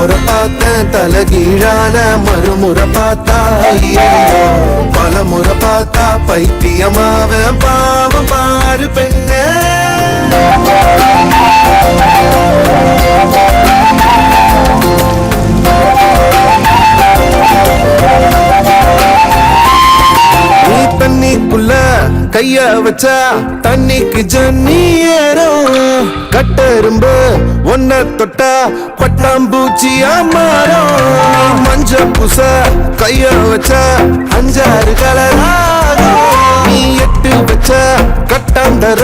முறை பார்த்தேன் தலை கீழான மறுமுறை பார்த்தா ஐயோ பல முறை பார்த்தா பைத்தியமாவன். பாவம் பாரு பெண்ணே. கைய வச்சா தண்ணிக்கு ஜன்னியரும் கட்டரும்பு ஒன்ன தொட்டா பட்டாம்பூச்சியா மாறும். மஞ்ச புச கைய வச்சா அஞ்சாறு கலராகும். நீ எட்டு வச்ச கட்டாந்தர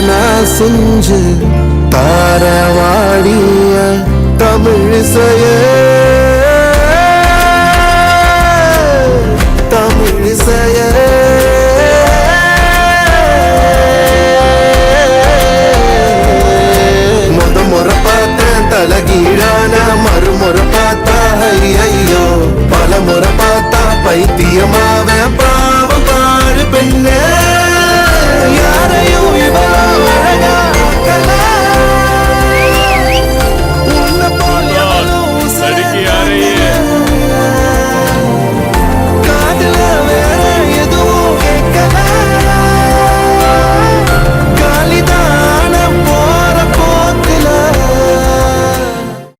நான் செஞ்சு தாரவாடிய தமிழிசைய தமிழிசைய முத முறை பார்த்தேன் தலகீழான மறுமுறை பார்த்தா ஐயோ பல முறை பார்த்தா பைத்தியமாவே